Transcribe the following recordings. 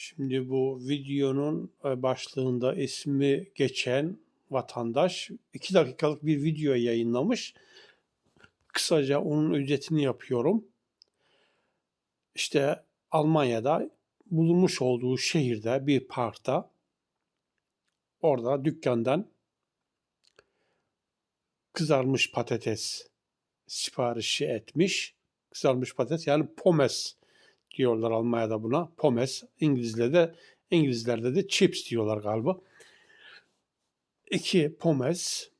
Şimdi bu videonun e, başlığında ismi geçen vatandaş 2 dakikalık bir video yayınlamış. Kısaca onun özetini yapıyorum. İşte Almanya'da bulunmuş olduğu şehirde bir parkta orada dükkandan kızarmış patates siparişi etmiş. Kızarmış patates yani pomes diyorlar Almanya'da buna. Pomes. İngilizlerde İngilizlerde de chips diyorlar galiba. İki pomes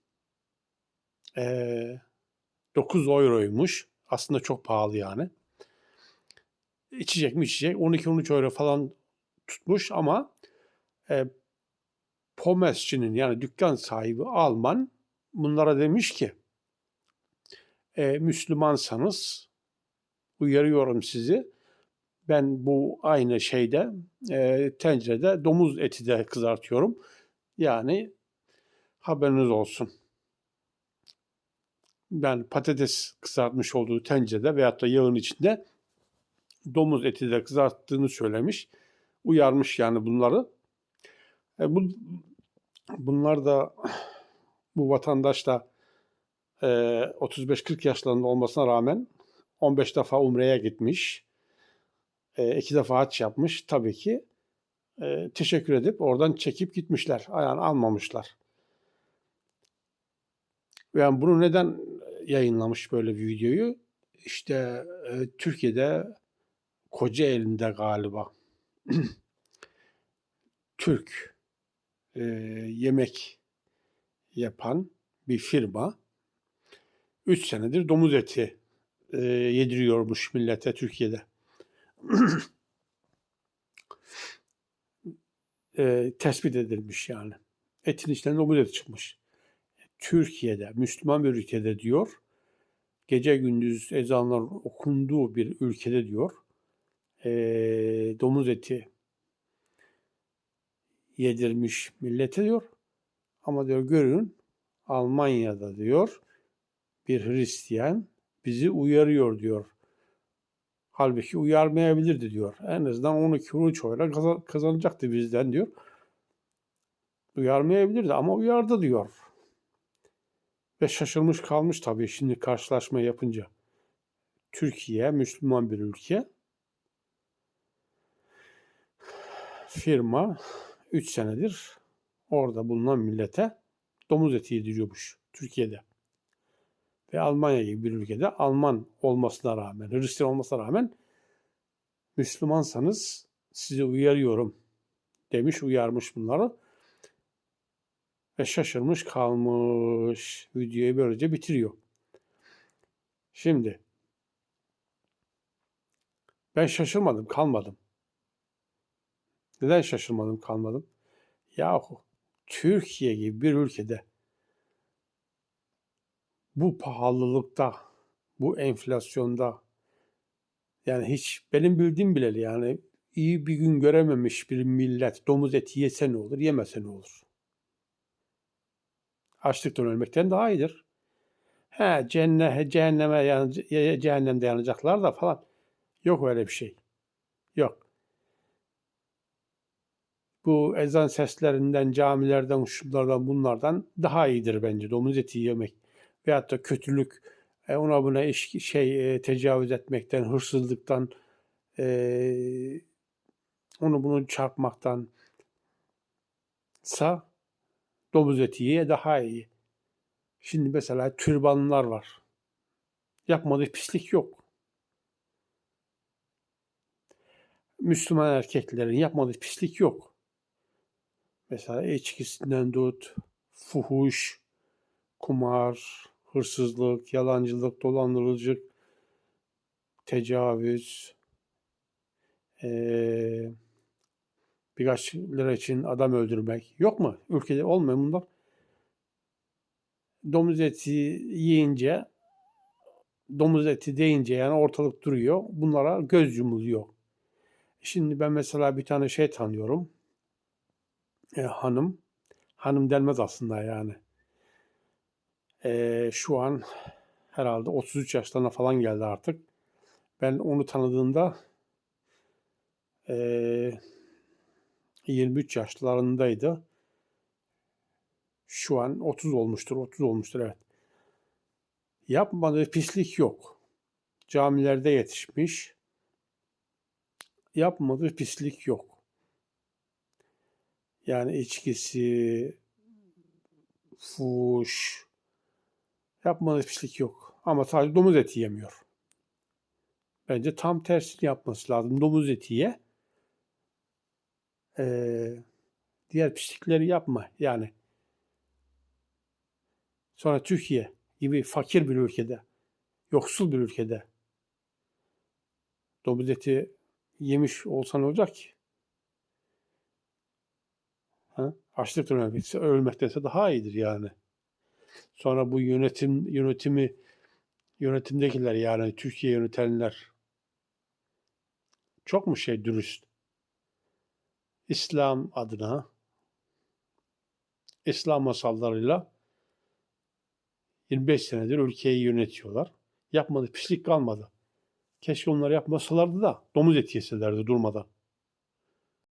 ee, 9 euroymuş. Aslında çok pahalı yani. İçecek mi içecek 12-13 euro falan tutmuş ama e, pomesçinin yani dükkan sahibi Alman bunlara demiş ki e, Müslümansanız uyarıyorum sizi ben bu aynı şeyde e, tencerede domuz eti de kızartıyorum. Yani haberiniz olsun. Ben patates kızartmış olduğu tencerede veyahut da yağın içinde domuz eti de kızarttığını söylemiş. Uyarmış yani bunları. E, bu, bunlar da bu vatandaş da e, 35-40 yaşlarında olmasına rağmen 15 defa Umre'ye gitmiş e, iki defa haç yapmış. Tabii ki e, teşekkür edip oradan çekip gitmişler. Ayağını almamışlar. Yani bunu neden yayınlamış böyle bir videoyu? İşte e, Türkiye'de koca elinde galiba Türk e, yemek yapan bir firma 3 senedir domuz eti e, yediriyormuş millete Türkiye'de. e, tespit edilmiş yani. Etin içinden domuz eti çıkmış. Türkiye'de, Müslüman bir ülkede diyor, gece gündüz ezanlar okunduğu bir ülkede diyor, e, domuz eti yedirmiş millete diyor. Ama diyor görün Almanya'da diyor bir Hristiyan bizi uyarıyor diyor. Halbuki uyarmayabilirdi diyor. En azından 12-13 oyla kazanacaktı bizden diyor. Uyarmayabilirdi ama uyardı diyor. Ve şaşırmış kalmış tabii şimdi karşılaşma yapınca. Türkiye Müslüman bir ülke. Firma 3 senedir orada bulunan millete domuz eti yediriyormuş Türkiye'de ve Almanya gibi bir ülkede Alman olmasına rağmen, Hristiyan olmasına rağmen Müslümansanız sizi uyarıyorum demiş, uyarmış bunları. Ve şaşırmış kalmış. Videoyu böylece bitiriyor. Şimdi ben şaşırmadım, kalmadım. Neden şaşırmadım, kalmadım? Yahu Türkiye gibi bir ülkede bu pahalılıkta, bu enflasyonda yani hiç benim bildiğim bileli yani iyi bir gün görememiş bir millet domuz eti yese ne olur, yemese ne olur? Açlıktan ölmekten daha iyidir. He cennet, cehenneme yan, cehennemde yanacaklar da falan. Yok öyle bir şey. Yok. Bu ezan seslerinden, camilerden, şunlardan, bunlardan daha iyidir bence domuz eti yemek veyahut da kötülük, e, ona buna iş, şey e, tecavüz etmekten, hırsızlıktan, e, onu bunu çarpmaktan sa domuz eti ye daha iyi. Şimdi mesela türbanlar var. Yapmadığı pislik yok. Müslüman erkeklerin yapmadığı pislik yok. Mesela içkisinden tut, fuhuş, kumar, hırsızlık, yalancılık, dolandırıcılık, tecavüz, ee, birkaç lira için adam öldürmek yok mu? Ülkede olmuyor bunlar. Domuz eti yiyince, domuz eti deyince yani ortalık duruyor. Bunlara göz yumuluyor. Şimdi ben mesela bir tane şey tanıyorum. E, hanım. Hanım denmez aslında yani e, şu an herhalde 33 yaşlarına falan geldi artık. Ben onu tanıdığımda e, 23 yaşlarındaydı. Şu an 30 olmuştur, 30 olmuştur evet. Yapmadığı pislik yok. Camilerde yetişmiş. Yapmadığı pislik yok. Yani içkisi, fuş, yapmadığı pislik yok. Ama sadece domuz eti yemiyor. Bence tam tersini yapması lazım. Domuz eti ye. Ee, diğer pislikleri yapma. Yani sonra Türkiye gibi fakir bir ülkede, yoksul bir ülkede domuz eti yemiş olsan olacak ki? Ha? Ölmekse, ölmektense daha iyidir yani. Sonra bu yönetim yönetimi yönetimdekiler yani Türkiye yönetenler çok mu şey dürüst? İslam adına İslam masallarıyla 25 senedir ülkeyi yönetiyorlar. Yapmadığı pislik kalmadı. Keşke onlar yapmasalardı da domuz eti yeselerdi durmadan.